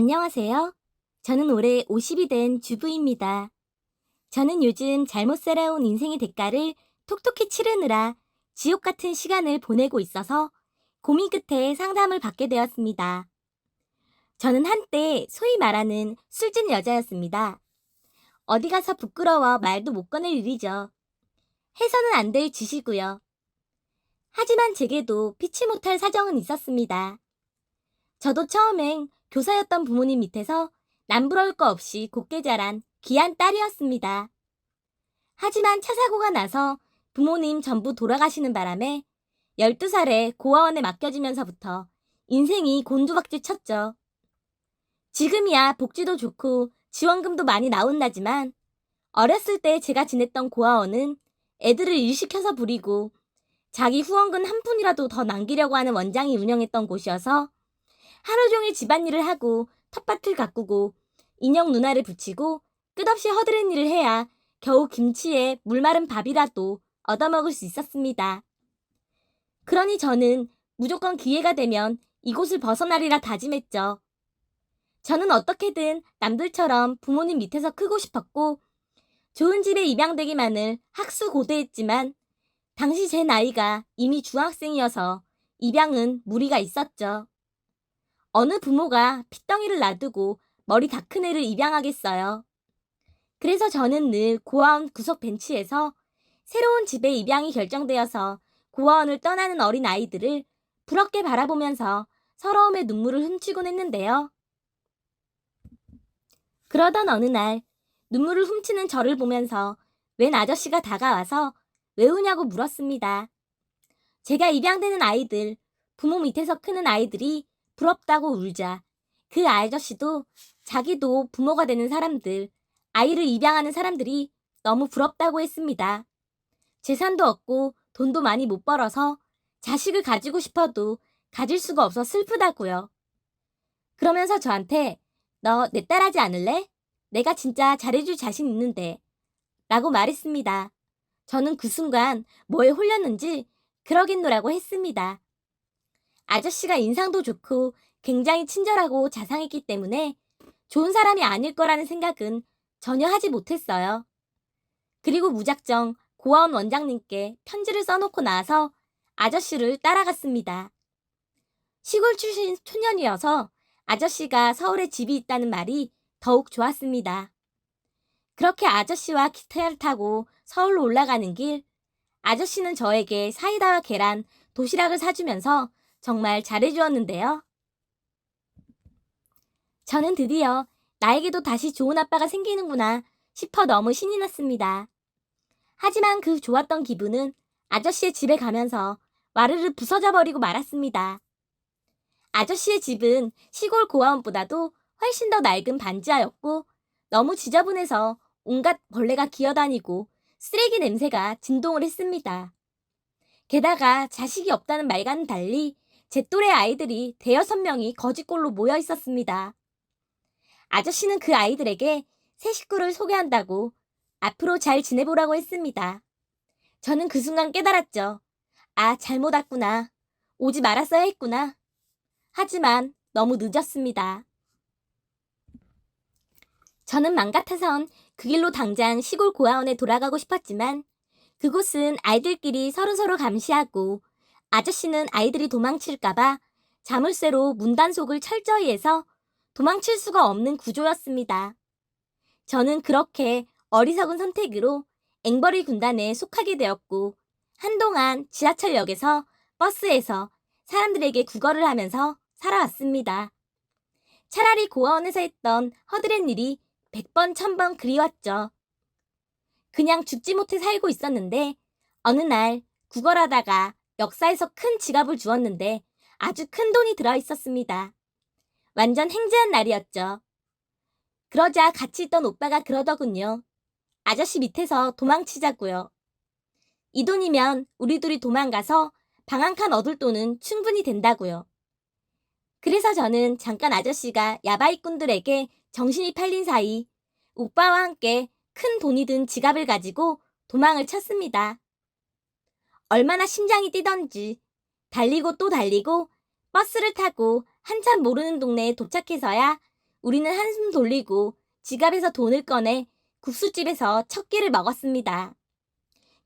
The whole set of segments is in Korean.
안녕하세요. 저는 올해 50이 된 주부입니다. 저는 요즘 잘못 살아온 인생의 대가를 톡톡히 치르느라 지옥 같은 시간을 보내고 있어서 고민 끝에 상담을 받게 되었습니다. 저는 한때 소위 말하는 술진 여자였습니다. 어디 가서 부끄러워 말도 못 꺼낼 일이죠. 해서는 안 될 짓이고요. 하지만 제게도 피치 못할 사정은 있었습니다. 저도 처음엔 교사였던 부모님 밑에서 남부러울 거 없이 곱게 자란 귀한 딸이었습니다. 하지만 차 사고가 나서 부모님 전부 돌아가시는 바람에 12살에 고아원에 맡겨지면서부터 인생이 곤두박질 쳤죠. 지금이야 복지도 좋고 지원금도 많이 나온다지만 어렸을 때 제가 지냈던 고아원은 애들을 일시켜서 부리고 자기 후원금 한 푼이라도 더 남기려고 하는 원장이 운영했던 곳이어서 하루 종일 집안일을 하고 텃밭을 가꾸고 인형 누나를 붙이고 끝없이 허드렛 일을 해야 겨우 김치에 물 마른 밥이라도 얻어먹을 수 있었습니다. 그러니 저는 무조건 기회가 되면 이곳을 벗어나리라 다짐했죠. 저는 어떻게든 남들처럼 부모님 밑에서 크고 싶었고 좋은 집에 입양되기만을 학수 고대했지만 당시 제 나이가 이미 중학생이어서 입양은 무리가 있었죠. 어느 부모가 핏덩이를 놔두고 머리 다 큰 애를 입양하겠어요. 그래서 저는 늘 고아원 구석 벤치에서 새로운 집에 입양이 결정되어서 고아원을 떠나는 어린 아이들을 부럽게 바라보면서 서러움의 눈물을 훔치곤 했는데요. 그러던 어느 날 눈물을 훔치는 저를 보면서 웬 아저씨가 다가와서 왜 우냐고 물었습니다. 제가 입양되는 아이들, 부모 밑에서 크는 아이들이 부럽다고 울자 그 아저씨도 자기도 부모가 되는 사람들, 아이를 입양하는 사람들이 너무 부럽다고 했습니다. 재산도 없고 돈도 많이 못 벌어서 자식을 가지고 싶어도 가질 수가 없어 슬프다고요. 그러면서 저한테 너 내 딸 하지 않을래? 내가 진짜 잘해줄 자신 있는데. 라고 말했습니다. 저는 그 순간 뭐에 홀렸는지 그러겠노라고 했습니다. 아저씨가 인상도 좋고 굉장히 친절하고 자상했기 때문에 좋은 사람이 아닐 거라는 생각은 전혀 하지 못했어요. 그리고 무작정 고아원 원장님께 편지를 써놓고 나서 아저씨를 따라갔습니다. 시골 출신 초년이어서 아저씨가 서울에 집이 있다는 말이 더욱 좋았습니다. 그렇게 아저씨와 기차를 타고 서울로 올라가는 길, 아저씨는 저에게 사이다와 계란, 도시락을 사주면서 정말 잘해주었는데요. 저는 드디어 나에게도 다시 좋은 아빠가 생기는구나 싶어 너무 신이 났습니다. 하지만 그 좋았던 기분은 아저씨의 집에 가면서 와르르 부서져 버리고 말았습니다. 아저씨의 집은 시골 고아원보다도 훨씬 더 낡은 반지하였고 너무 지저분해서 온갖 벌레가 기어다니고 쓰레기 냄새가 진동을 했습니다. 게다가 자식이 없다는 말과는 달리 제 또래 아이들이 대여섯 명이 거짓골로 모여 있었습니다. 아저씨는 그 아이들에게 새 식구를 소개한다고 앞으로 잘 지내보라고 했습니다. 저는 그 순간 깨달았죠. 아, 잘못 왔구나. 오지 말았어야 했구나. 하지만 너무 늦었습니다. 저는 맘 같아선 그 길로 당장 시골 고아원에 돌아가고 싶었지만 그곳은 아이들끼리 서로서로 감시하고 아저씨는 아이들이 도망칠까봐 자물쇠로 문단속을 철저히 해서 도망칠 수가 없는 구조였습니다. 저는 그렇게 어리석은 선택으로 앵벌이 군단에 속하게 되었고 한동안 지하철역에서 버스에서 사람들에게 구걸을 하면서 살아왔습니다. 차라리 고아원에서 했던 허드렛 일이 100번, 1000번 그리웠죠. 그냥 죽지 못해 살고 있었는데 어느 날 구걸하다가 역사에서 큰 지갑을 주었는데 아주 큰 돈이 들어 있었습니다. 완전 행제한 날이었죠. 그러자 같이 있던 오빠가 그러더군요. 아저씨 밑에서 도망치자고요. 이 돈이면 우리 둘이 도망가서 방 한 칸 얻을 돈은 충분히 된다고요. 그래서 저는 잠깐 아저씨가 야바이꾼들에게 정신이 팔린 사이 오빠와 함께 큰 돈이 든 지갑을 가지고 도망을 쳤습니다. 얼마나 심장이 뛰던지 달리고 또 달리고 버스를 타고 한참 모르는 동네에 도착해서야 우리는 한숨 돌리고 지갑에서 돈을 꺼내 국수집에서 첫 끼를 먹었습니다.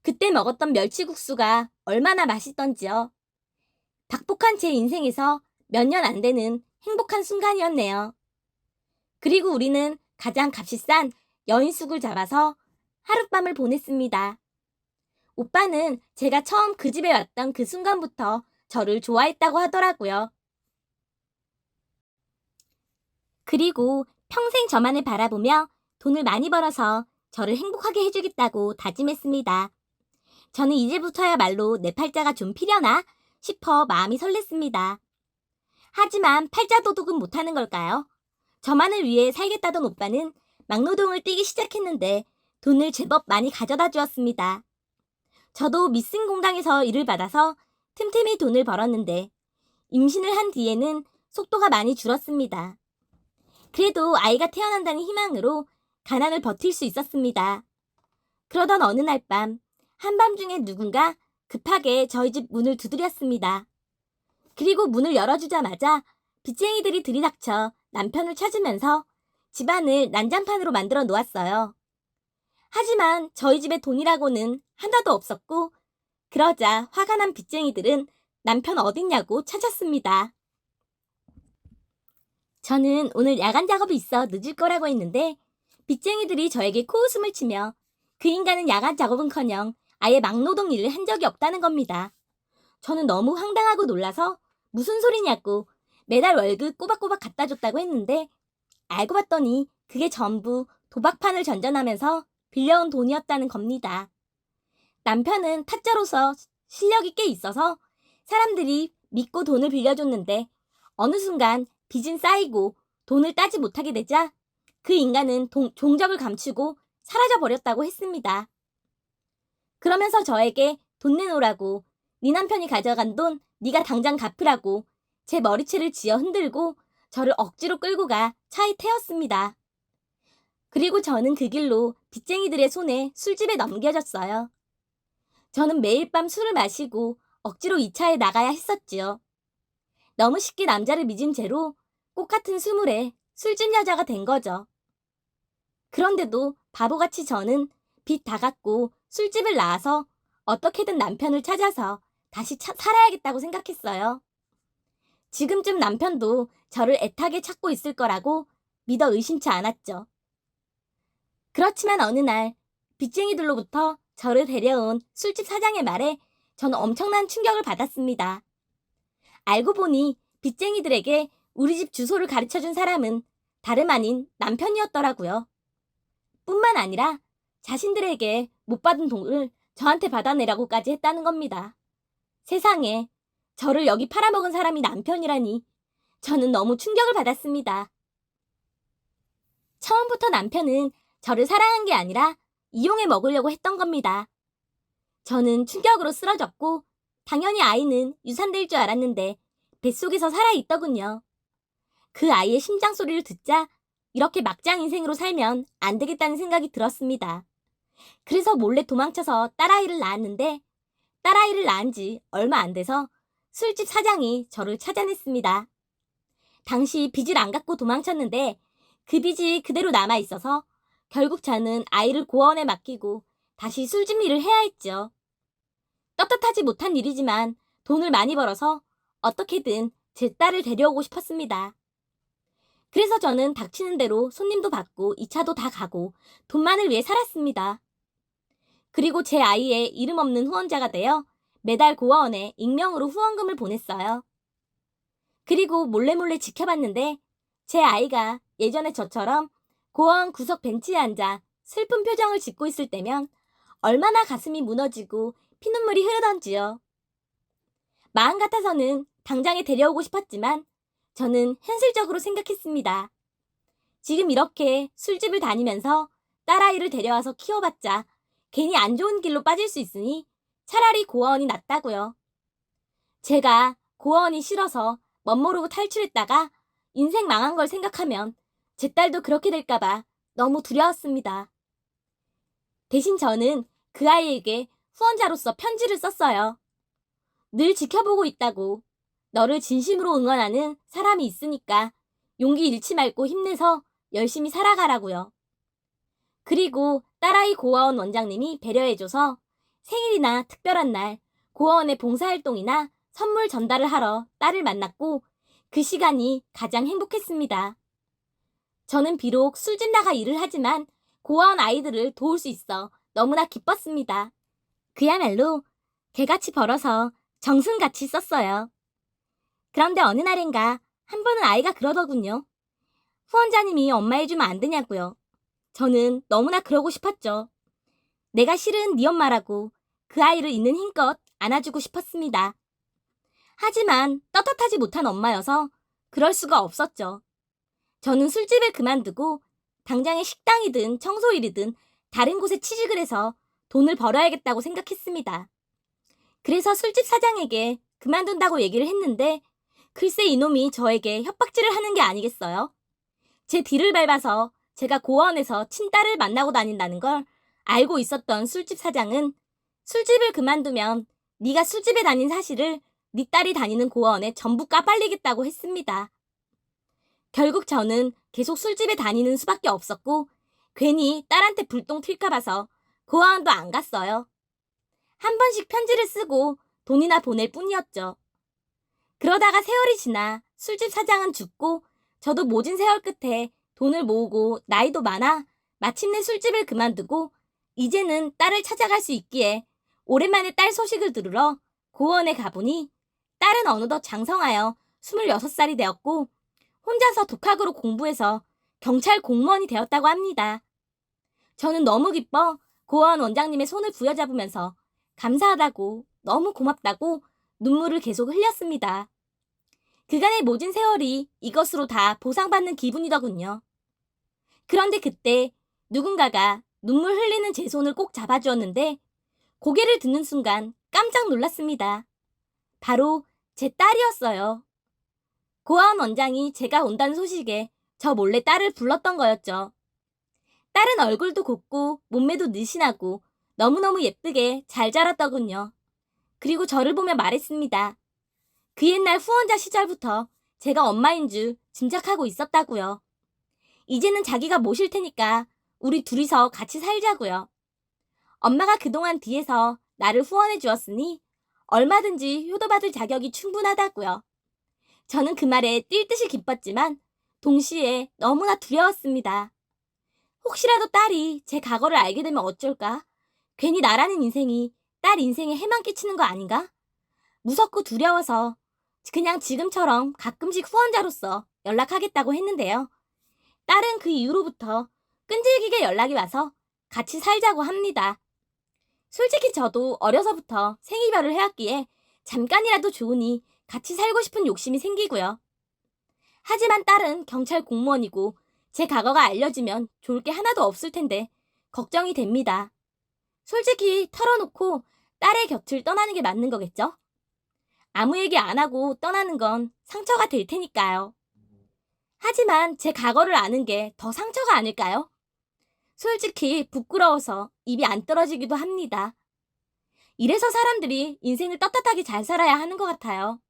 그때 먹었던 멸치국수가 얼마나 맛있던지요. 박복한 제 인생에서 몇 년 안 되는 행복한 순간이었네요. 그리고 우리는 가장 값이 싼 여인숙을 잡아서 하룻밤을 보냈습니다. 오빠는 제가 처음 그 집에 왔던 그 순간부터 저를 좋아했다고 하더라고요. 그리고 평생 저만을 바라보며 돈을 많이 벌어서 저를 행복하게 해주겠다고 다짐했습니다. 저는 이제부터야말로 내 팔자가 좀 피려나 싶어 마음이 설렜습니다. 하지만 팔자 도둑은 못하는 걸까요? 저만을 위해 살겠다던 오빠는 막노동을 뛰기 시작했는데 돈을 제법 많이 가져다 주었습니다. 저도 미싱 공장에서 일을 받아서 틈틈이 돈을 벌었는데 임신을 한 뒤에는 속도가 많이 줄었습니다. 그래도 아이가 태어난다는 희망으로 가난을 버틸 수 있었습니다. 그러던 어느 날 밤, 한밤중에 누군가 급하게 저희 집 문을 두드렸습니다. 그리고 문을 열어주자마자 빚쟁이들이 들이닥쳐 남편을 찾으면서 집안을 난장판으로 만들어 놓았어요. 하지만 저희 집에 돈이라고는 하나도 없었고, 그러자 화가 난 빚쟁이들은 남편 어딨냐고 찾았습니다. 저는 오늘 야간 작업이 있어 늦을 거라고 했는데, 빚쟁이들이 저에게 코웃음을 치며 그 인간은 야간 작업은커녕 아예 막노동 일을 한 적이 없다는 겁니다. 저는 너무 황당하고 놀라서 무슨 소리냐고 매달 월급 꼬박꼬박 갖다 줬다고 했는데 알고 봤더니 그게 전부 도박판을 전전하면서 빌려온 돈이었다는 겁니다. 남편은 타짜로서 실력이 꽤 있어서 사람들이 믿고 돈을 빌려줬는데 어느 순간 빚은 쌓이고 돈을 따지 못하게 되자 그 인간은 동, 종적을 감추고 사라져 버렸다고 했습니다. 그러면서 저에게 돈 내놓으라고 네 남편이 가져간 돈 네가 당장 갚으라고 제 머리채를 쥐어 흔들고 저를 억지로 끌고 가 차에 태웠습니다. 그리고 저는 그 길로 빚쟁이들의 손에 술집에 넘겨졌어요. 저는 매일 밤 술을 마시고 억지로 이 차에 나가야 했었지요. 너무 쉽게 남자를 믿은 채로 꽃 같은 스물에 술집 여자가 된 거죠. 그런데도 바보같이 저는 빚 다 갚고 술집을 나와서 어떻게든 남편을 찾아서 다시 차, 살아야겠다고 생각했어요. 지금쯤 남편도 저를 애타게 찾고 있을 거라고 믿어 의심치 않았죠. 그렇지만 어느 날 빚쟁이들로부터 저를 데려온 술집 사장의 말에 저는 엄청난 충격을 받았습니다. 알고 보니 빚쟁이들에게 우리 집 주소를 가르쳐 준 사람은 다름 아닌 남편이었더라고요. 뿐만 아니라 자신들에게 못 받은 돈을 저한테 받아내라고까지 했다는 겁니다. 세상에 저를 여기 팔아먹은 사람이 남편이라니 저는 너무 충격을 받았습니다. 처음부터 남편은 저를 사랑한 게 아니라 이용해 먹으려고 했던 겁니다. 저는 충격으로 쓰러졌고 당연히 아이는 유산될 줄 알았는데 뱃속에서 살아있더군요. 그 아이의 심장 소리를 듣자 이렇게 막장 인생으로 살면 안 되겠다는 생각이 들었습니다. 그래서 몰래 도망쳐서 딸아이를 낳았는데 딸아이를 낳은 지 얼마 안 돼서 술집 사장이 저를 찾아냈습니다. 당시 빚을 안 갚고 도망쳤는데 그 빚이 그대로 남아 있어서 결국 저는 아이를 고아원에 맡기고 다시 술집 일을 해야 했죠. 떳떳하지 못한 일이지만 돈을 많이 벌어서 어떻게든 제 딸을 데려오고 싶었습니다. 그래서 저는 닥치는 대로 손님도 받고 2차도 다 가고 돈만을 위해 살았습니다. 그리고 제 아이의 이름 없는 후원자가 되어 매달 고아원에 익명으로 후원금을 보냈어요. 그리고 몰래몰래 지켜봤는데 제 아이가 예전에 저처럼 고아원 구석 벤치에 앉아 슬픈 표정을 짓고 있을 때면 얼마나 가슴이 무너지고 피눈물이 흐르던지요. 마음 같아서는 당장에 데려오고 싶었지만 저는 현실적으로 생각했습니다. 지금 이렇게 술집을 다니면서 딸아이를 데려와서 키워봤자 괜히 안 좋은 길로 빠질 수 있으니 차라리 고아원이 낫다고요. 제가 고아원이 싫어서 멋모르고 탈출했다가 인생 망한 걸 생각하면 제 딸도 그렇게 될까봐 너무 두려웠습니다. 대신 저는 그 아이에게 후원자로서 편지를 썼어요. 늘 지켜보고 있다고. 너를 진심으로 응원하는 사람이 있으니까 용기 잃지 말고 힘내서 열심히 살아가라고요. 그리고 딸아이 고아원 원장님이 배려해줘서 생일이나 특별한 날 고아원의 봉사활동이나 선물 전달을 하러 딸을 만났고 그 시간이 가장 행복했습니다. 저는 비록 술집 나가 일을 하지만 고아원 아이들을 도울 수 있어 너무나 기뻤습니다. 그야말로 개같이 벌어서 정승같이 썼어요. 그런데 어느 날인가 한 번은 아이가 그러더군요. 후원자님이 엄마 해주면 안 되냐고요. 저는 너무나 그러고 싶었죠. 내가 실은 네 엄마라고 그 아이를 있는 힘껏 안아주고 싶었습니다. 하지만 떳떳하지 못한 엄마여서 그럴 수가 없었죠. 저는 술집을 그만두고 당장에 식당이든 청소일이든 다른 곳에 취직을 해서 돈을 벌어야겠다고 생각했습니다. 그래서 술집 사장에게 그만둔다고 얘기를 했는데 글쎄 이놈이 저에게 협박질을 하는 게 아니겠어요? 제 뒤를 밟아서 제가 고아원에서 친딸을 만나고 다닌다는 걸 알고 있었던 술집 사장은 술집을 그만두면 네가 술집에 다닌 사실을 네 딸이 다니는 고아원에 전부 까발리겠다고 했습니다. 결국 저는 계속 술집에 다니는 수밖에 없었고 괜히 딸한테 불똥 튈까 봐서 고아원도 안 갔어요. 한 번씩 편지를 쓰고 돈이나 보낼 뿐이었죠. 그러다가 세월이 지나 술집 사장은 죽고 저도 모진 세월 끝에 돈을 모으고 나이도 많아 마침내 술집을 그만두고 이제는 딸을 찾아갈 수 있기에 오랜만에 딸 소식을 들으러 고원에 가보니 딸은 어느덧 장성하여 26살이 되었고 혼자서 독학으로 공부해서 경찰 공무원이 되었다고 합니다. 저는 너무 기뻐 고원 원장님의 손을 부여잡으면서 감사하다고 너무 고맙다고 눈물을 계속 흘렸습니다. 그간의 모진 세월이 이것으로 다 보상받는 기분이더군요. 그런데 그때 누군가가 눈물 흘리는 제 손을 꼭 잡아주었는데 고개를 드는 순간 깜짝 놀랐습니다. 바로 제 딸이었어요. 고아원 원장이 제가 온다는 소식에 저 몰래 딸을 불렀던 거였죠. 딸은 얼굴도 곱고 몸매도 느신하고 너무너무 예쁘게 잘 자랐더군요. 그리고 저를 보며 말했습니다. 그 옛날 후원자 시절부터 제가 엄마인 줄 짐작하고 있었다고요. 이제는 자기가 모실 테니까 우리 둘이서 같이 살자고요. 엄마가 그동안 뒤에서 나를 후원해 주었으니 얼마든지 효도받을 자격이 충분하다고요. 저는 그 말에 뛸 듯이 기뻤지만 동시에 너무나 두려웠습니다. 혹시라도 딸이 제 과거를 알게 되면 어쩔까? 괜히 나라는 인생이 딸 인생에 해만 끼치는 거 아닌가? 무섭고 두려워서 그냥 지금처럼 가끔씩 후원자로서 연락하겠다고 했는데요. 딸은 그 이후로부터 끈질기게 연락이 와서 같이 살자고 합니다. 솔직히 저도 어려서부터 생이별을 해왔기에 잠깐이라도 좋으니 같이 살고 싶은 욕심이 생기고요. 하지만 딸은 경찰 공무원이고 제 과거가 알려지면 좋을 게 하나도 없을 텐데 걱정이 됩니다. 솔직히 털어놓고 딸의 곁을 떠나는 게 맞는 거겠죠? 아무 얘기 안 하고 떠나는 건 상처가 될 테니까요. 하지만 제 과거를 아는 게 더 상처가 아닐까요? 솔직히 부끄러워서 입이 안 떨어지기도 합니다. 이래서 사람들이 인생을 떳떳하게 잘 살아야 하는 것 같아요.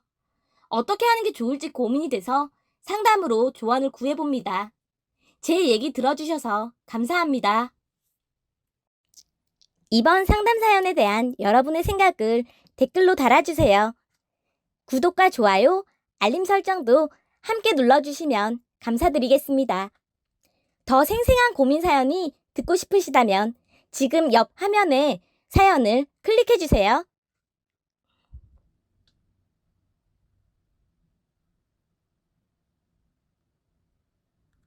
어떻게 하는 게 좋을지 고민이 돼서 상담으로 조언을 구해봅니다. 제 얘기 들어주셔서 감사합니다. 이번 상담 사연에 대한 여러분의 생각을 댓글로 달아주세요. 구독과 좋아요, 알림 설정도 함께 눌러주시면 감사드리겠습니다. 더 생생한 고민 사연이 듣고 싶으시다면 지금 옆 화면에 사연을 클릭해주세요.